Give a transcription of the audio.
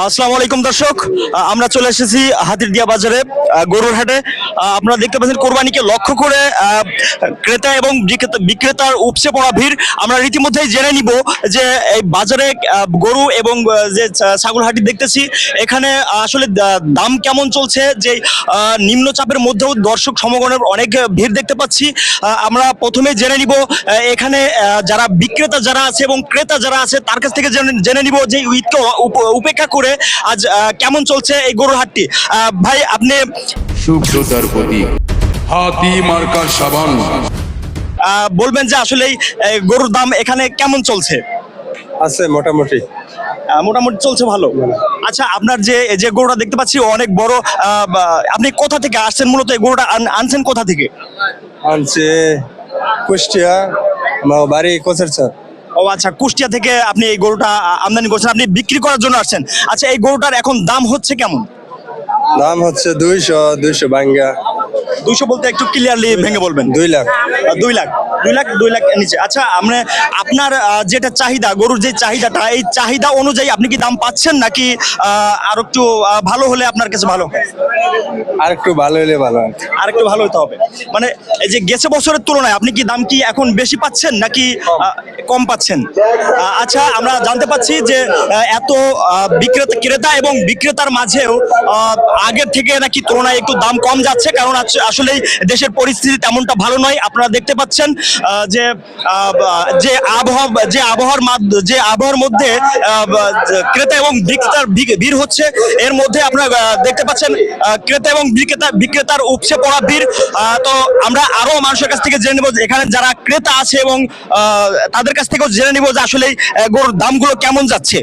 আসসালামু আলাইকুম দর্শক। আমরা চলে এসেছি হাতিরদিয়া বাজারে গরুর হাটে। আপনারা দেখতে পাচ্ছেন কোরবানিকে লক্ষ্য করে ক্রেতা এবং বিক্রেতা- বিক্রেতার উপচে পড়া ভিড়। আমরা রীতিমধ্যেই জেনে নিব যে এই বাজারে গরু এবং যে ছাগল হাটি দেখতেছি, এখানে আসলে দাম কেমন চলছে? যে নিম্নচাপের মধ্যেও দর্শক সমগণের অনেক ভিড় দেখতে পাচ্ছি। আমরা প্রথমে জেনে নিব এখানে যারা বিক্রেতা যারা আছে এবং ক্রেতা যারা আছে, তার কাছ থেকে জেনে- নিব যে ঈদকে উপ- উপেক্ষা আজ আহ, কেমন চলছে এই গরুর হাটটি? আহ, ভাই আপনি শুভ্রতার প্রতীক। হাতি মার্কার সাবান। আহ, বলবেন যে আসলে গরুর দাম এখানে কেমন চলছে? আছে মোটামুটি। মোটামুটি চলছে ভালো? আচ্ছা আপনার যে এই যে গরুটা দেখতে পাচ্ছি অনেক বড় আহ, আপনি কোথা থেকে আসছেন মূলত? এই গরুটা আনছেন কোথা থেকে? আনছে কুষ্টিয়া আমার বাড়ি কোচের স্যার ও আচ্ছা কুষ্টিয়া থেকে আপনি এই গরুটা আমদানি করছেন, আপনি বিক্রি করার জন্য আসছেন। আচ্ছা এই গরুটার এখন দাম হচ্ছে কেমন? দাম হচ্ছে দুইশো দুইশো বাঙ্গা। দুইশো বলতে একটু ক্লিয়ারলি ভেঙে বলবেন। দুই লাখ। দুই লাখ। দুই লাখ দুই লাখ নিচে। আচ্ছা আমরা আপনার যেটা চাহিদা গরুর যে চাহিদাটা এই চাহিদা অনুযায়ী আপনি কি দাম পাচ্ছেন নাকি আর একটু ভালো হলে আপনার কাছে ভালো আর একটু ভালো হলে ভালো আর একটু ভালো হতে হবে। মানে এই যে গেছে বছরের তুলনায় আপনি কি দাম কি এখন বেশি পাচ্ছেন নাকি কম পাচ্ছেন? আচ্ছা আমরা জানতে পাচ্ছি যে এত বিক্রেতা ক্রেতা এবং বিক্রেতার মাঝেও আগের থেকে নাকি তুলনায় একটু দাম কম যাচ্ছে কারণ আসলেই দেশের পরিস্থিতি তেমনটা ভালো নয়। আপনারা দেখতে পাচ্ছেন যে যে আবহাওয়া, যে আবহাওয়ার যে আবহাওয়ার মধ্যে ক্রেতা এবং বিক্রেতার ভিড় হচ্ছে। এর মধ্যে আপনারা দেখতে পাচ্ছেন ক্রেতা এবং বিক্রেতা, বিক্রেতার উপচে পড়া ভিড়। তো আমরা আরও মানুষের কাছ থেকে জেনে নেব এখানে যারা ক্রেতা আছে এবং তাদের কাছ থেকেও জেনে নিব যে আসলে গরুর দামগুলো কেমন যাচ্ছে।